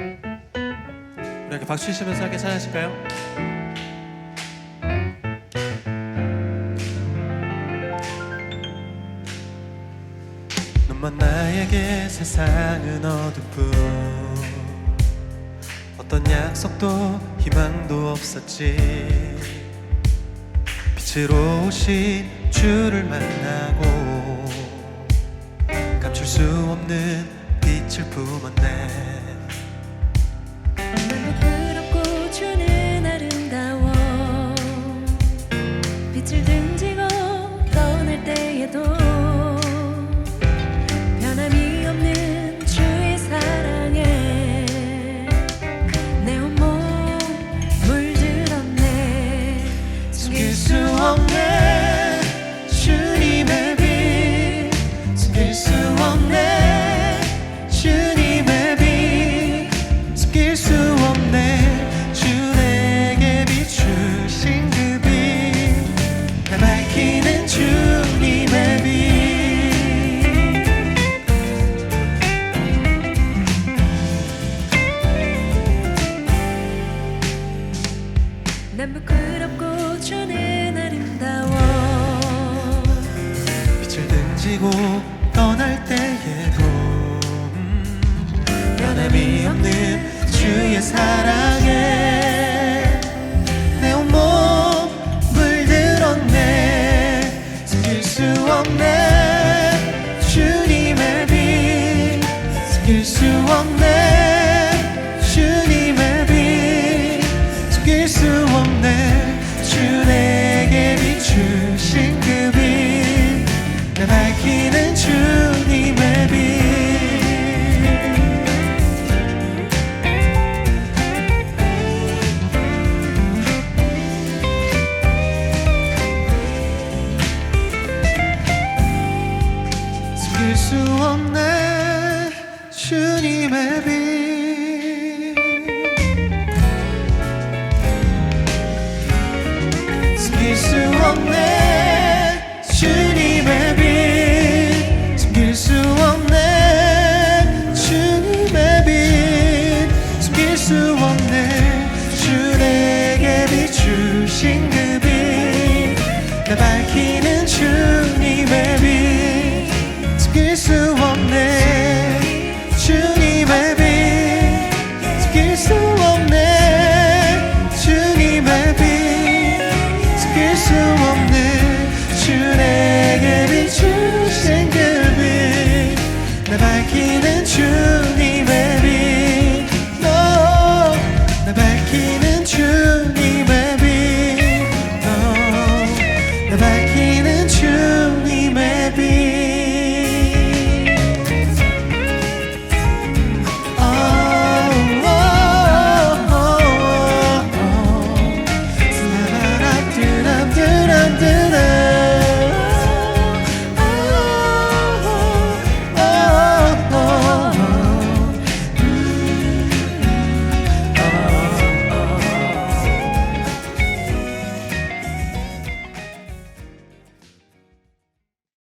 우리 이렇게 박수 치시면서 함께 찬양하실까요? 너만 나에게 세상은 어둡고 어떤 약속도 희망도 없었지 빛으로 오신 주를 만나고 감출 수 없는 빛을 품었네 등지고 떠날 때에도 음, 변함이 없는 주의 사랑에 내 온몸 물들었네. 숨길 수 없네. 주님의 빛 숨길 수 없네 이길 수 없네 주님의 빛. 숨길 수 없네 주님의 빛. 숨길 수 없네 주님의 빛. 숨길 수 없네 주 내게 그 빛 주신 그빛나 밝히는 주님의 빛. 숨길 수 없네. 주님의 비. 숨길 수 없네. 주님의 빛 숨길 수 없네. 주님.